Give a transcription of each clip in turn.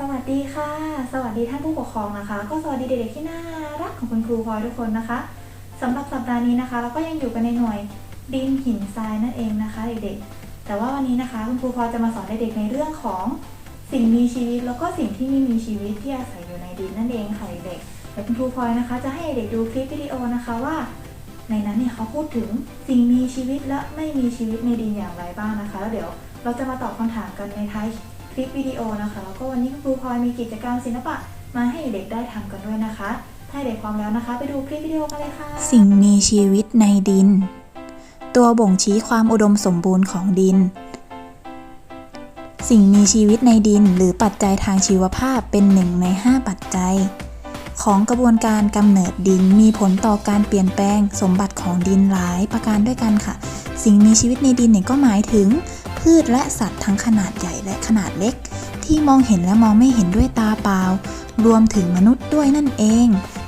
สวัสดีค่ะ สวัสดีท่านผู้ปกครองนะคะ ก็สวัสดีเด็กๆที่น่ารักของคุณครูพลอยทุกคนนะคะสำหรับสัปดาห์นี้นะคะ เราก็ยังอยู่กันในหน่วยดินหินทรายนั่นเองนะคะเด็กๆแต่ว่าวันนี้นะคะคุณครูพลอยจะมาสอนเด็กๆในเรื่องของสิ่งมีชีวิตแล้วก็สิ่งที่ไม่มีชีวิตที่อาศัยอยู่ในดินนั่นเองค่ะเด็กๆเดี๋ยวคุณครูพลอยนะคะ จะให้เด็กดูคลิปวิดีโอนะคะว่า ในนั้นเนี่ยเขาพูดถึงสิ่งมีชีวิตและไม่มีชีวิตในดินอย่างไรบ้างนะคะ แล้วเดี๋ยวเราจะมาตอบคำถามกันในท้าย คลิปวิดีโอนะคะแล้วก็วันนี้คุณครูพลอยมีกิจกรรมศิลปะ มาให้เด็กได้ทำกันด้วยนะคะ ถ้าเด็กพร้อมแล้วนะคะ ไปดูคลิปวิดีโอกันเลยค่ะ สิ่งมีชีวิตในดิน ตัวบ่งชี้ความอุดมสมบูรณ์ของดิน สิ่งมีชีวิตในดินหรือปัจจัยทางชีวภาพเป็นหนึ่งใน 5 ปัจจัย ของกระบวนการกำเนิดดินมีผลต่อการเปลี่ยนแปลงสมบัติของดินหลายประการด้วยกันค่ะ สิ่งมีชีวิตในดินเนี่ยก็หมายถึง พืชและสัตว์ทั้งขนาดใหญ่และขนาดเล็ก ที่มองเห็นและมองไม่เห็นด้วยตาเปล่า รวมถึงมนุษย์ด้วยนั่นเอง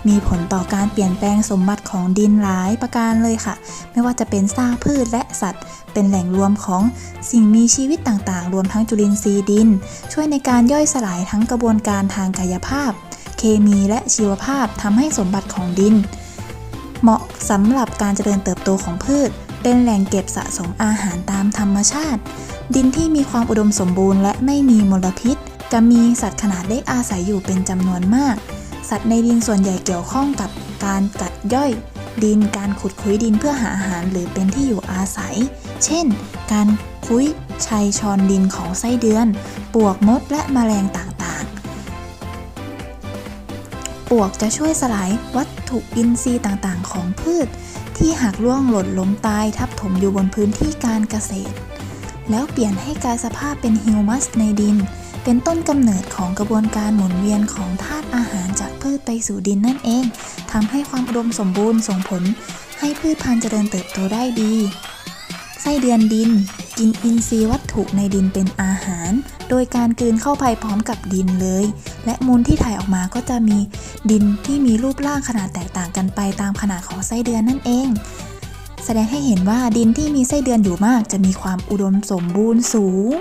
มีผลต่อการเปลี่ยนแปลงสมบัติของดินหลายประการเลยค่ะ ไม่ว่าจะเป็นซากพืชและสัตว์ เป็นแหล่งรวมของสิ่งมีชีวิตต่างๆ รวมทั้งจุลินทรีย์ดิน ช่วยในการย่อยสลายทั้งกระบวนการทางกายภาพ เคมีและชีวภาพทำให้สมบัติของดิน เหมาะสำหรับการเจริญเติบโตของพืชเป็นแหล่งเก็บสะสมอาหารตามธรรมชาติ ดินที่มีความอุดมสมบูรณ์และไม่มีมลพิษ จะมีสัตว์ขนาดเล็กอาศัยอยู่เป็นจำนวนมาก สัตว์ในดินส่วนใหญ่เกี่ยวข้องกับการกัดย่อย ดินการขุดคุ้ยดินเพื่อหาอาหารหรือเป็นที่อยู่อาศัย เช่น การคุ้ยชัยชอนดินของไส้เดือน ปวกมดและแมลงต่างๆ ปวกจะช่วยสลายวัตถุอินทรีย์ต่างๆ ของพืช ที่หากร่วงหล่นล้มตายทับถมอยู่บนพื้นที่การเกษตร แล้วเปลี่ยนให้กลายสภาพเป็นฮิวมัสในดิน เป็นต้นกำเนิดของกระบวนการหมุนเวียนของธาตุอาหารจากพืชไปสู่ดินนั่นเองทำให้ความอุดมสมบูรณ์ส่งผล ให้พืชพันธุ์เจริญเติบโตได้ดี ไส้เดือนดิน กินอินทรีย์วัตถุในดินเป็นอาหาร โดยการกลืนเข้าไปพร้อมกับดินเลย และมูลที่ถ่ายออกมาก็จะมีดินที่มีรูปร่างขนาดแตกต่างกันไปตามขนาดของไส้เดือนนั่นเอง แสดงให้เห็นว่าดินที่มีไส้เดือนอยู่มากจะมีความอุดมสมบูรณ์สูง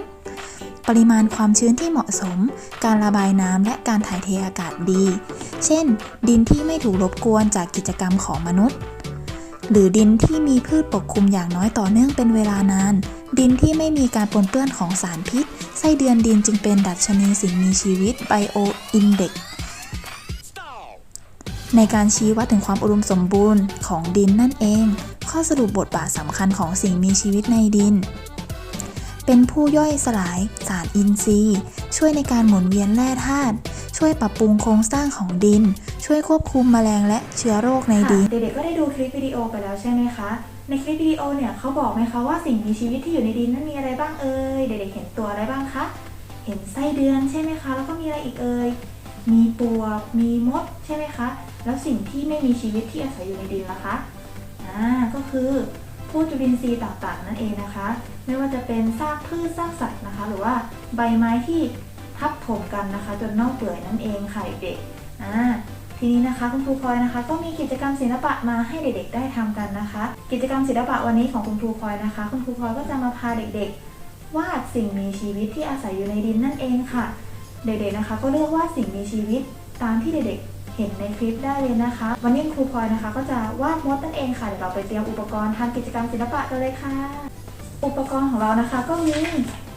ปริมาณความชื้นที่เหมาะสม การระบายน้ำและการถ่ายเทอากาศดี เช่น ดินที่ไม่ถูกรบกวนจากกิจกรรมของมนุษย์ หรือดินที่มีพืชปกคลุมอย่างน้อยต่อเนื่องเป็นเวลานาน ดินที่ไม่มีการปนเปื้อนของสารพิษ ไส้เดือนดินจึงเป็นดัชนีสิ่งมีชีวิต Bio Index ในการชี้วัดถึงความอุดมสมบูรณ์ของดินนั่นเอง ข้อสรุปบทบาทสำคัญของสิ่งมีชีวิตในดิน เป็นผู้ย่อยสลายสารอินทรีย์ ช่วยในการหมุนเวียนแร่ธาตุช่วยปรับปรุงโครงสร้างของดิน ช่วยควบคุมแมลงและเชื้อโรคในดิน เด็กๆก็ได้ดูคลิปวิดีโอไปแล้วใช่ไหมคะ ในคลิปวิดีโอเนี่ยเขาบอกไหมคะว่าสิ่งมีชีวิตที่อยู่ในดินนั้นมีอะไรบ้างเอ่ย เด็กๆเห็นตัวอะไรบ้างคะ เห็นไส้เดือนใช่ไหมคะ แล้วก็มีอะไรอีกเอ่ย มีปวก มีมดใช่ไหมคะ แล้วสิ่งที่ไม่มีชีวิตที่อาศัยอยู่ในดินล่ะคะ อ่าก็คือพวกจุลินทรีย์ต่างๆ นั่นเองนะคะ ไม่ว่าจะเป็นซากพืชซากสัตว์นะคะ หรือว่าใบไม้ที่ทับถมกันนะคะ จนเน่าเปื่อยนั่นเองค่ะเด็กๆอ่าทีนี้นะคะคุณครูพลอยนะคะ ก็มีกิจกรรมศิลปะมาให้เด็กๆ ได้ทำกันนะคะ กิจกรรมศิลปะวันนี้ของคุณครูพลอยนะคะ คุณครูพลอยก็จะมาพาเด็กๆ วาดสิ่งมีชีวิตที่อาศัยอยู่ในดินนั่นเองค่ะ เด็กๆนะคะ ก็เลือกวาดสิ่งมีชีวิตตามที่เด็กๆ เห็นในคลิปได้เลยนะคะ วันนี้ครูพลอยนะคะ ก็จะวาดมดนั่นเองค่ะเดี๋ยวเราไปเตรียมอุปกรณ์ทำกิจกรรมศิลปะกันเลยค่ะ อุปกรณ์ของเรานะคะ ก็มี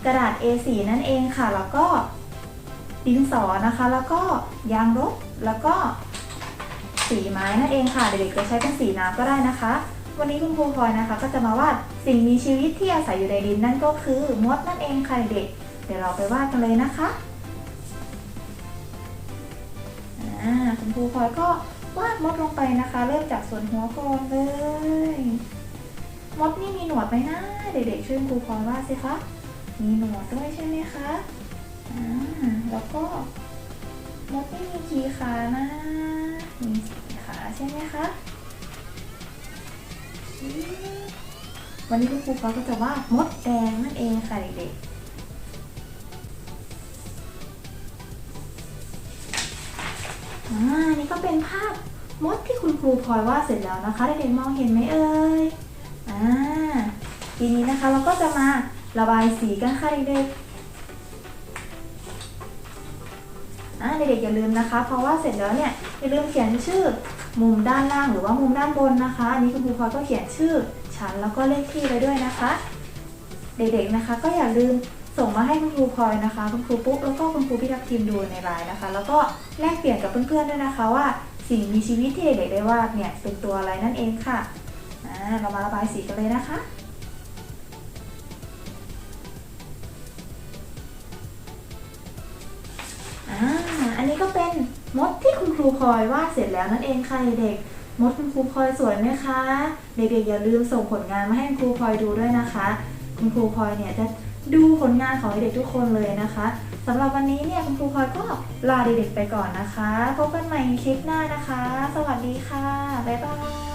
กระดาษ A4 นั่นเองค่ะ แล้วก็ดินสอนะคะ แล้วก็ยางลบแล้วก็สีไม้นั่นเองค่ะ เด็กๆจะใช้เป็นสีน้ำก็ได้นะคะ วันนี้คุณครูพลอยนะคะ ก็จะมาวาดสิ่งมีชีวิตที่อาศัยอยู่ในดินนั่นก็คือมดนั่นเองค่ะเด็กเดี๋ยวเราไปวาดกันเลยนะคะ อ่าคุณครูพลอยก็วาดมดลงไปนะคะ เริ่มจากส่วนหัวก่อนเลย มดนี่มีหนวดไหมนะ เด็กๆช่วยครูพลอยวาดสิคะ มีหนวดด้วยใช่ไหมคะอ่าแล้วก็มดนี่มีกี่ขานะ มีสี่ขาใช่ไหมคะวันนี้คุณครูพลอยก็จะวาดมดแดงนั่นเองค่ะเด็กๆ อ่านี่ก็เป็นภาพมดที่คุณครูพลอยวาดเสร็จแล้วนะคะเด็กๆมองเห็นไหมเอ่ยอ่าทีนี้นะคะเราก็จะมาระบายสีกันค่ะเด็กๆอ่าเด็กๆอย่าลืมนะคะ เพราะว่าเสร็จแล้วเนี่ยอย่าลืมเขียนชื่อมุมด้านล่างหรือว่ามุมด้านบนนะคะ อันนี้คุณครูพลอยก็เขียนชื่อชั้นแล้วก็เลขที่ไว้ด้วยนะคะ เด็กๆนะคะก็อย่าลืม ส่งมาให้คุณครูพลอยนะคะ คุณครูปุ๊กแล้วก็คุณครูพี่ทับทิมดูในไลน์นะคะ แล้วก็แลกเปลี่ยนกับเพื่อนๆด้วยนะคะว่าสิ่งมีชีวิตที่เด็กๆได้วาดเนี่ยเป็นตัวอะไรนั่นเองค่ะอ่าเรามาระบายสีกันเลยนะคะอันนี้ก็เป็นมดที่คุณครูพลอยวาดเสร็จแล้วนั่นเองค่ะเด็กมดคุณครูพลอยสวยไหมคะ เด็กๆอย่าลืมส่งผลงานมาให้คุณครูพลอยดูด้วยนะคะ คุณครูพลอยเนี่ยจะดูผลงานของเด็กทุกคนเลยนะคะสำหรับวันนี้เนี่ยคุณครูพลอยก็ลาเด็กๆไปก่อนนะคะ พบกันใหม่คลิปหน้านะคะ สวัสดีค่ะ บ๊ายบาย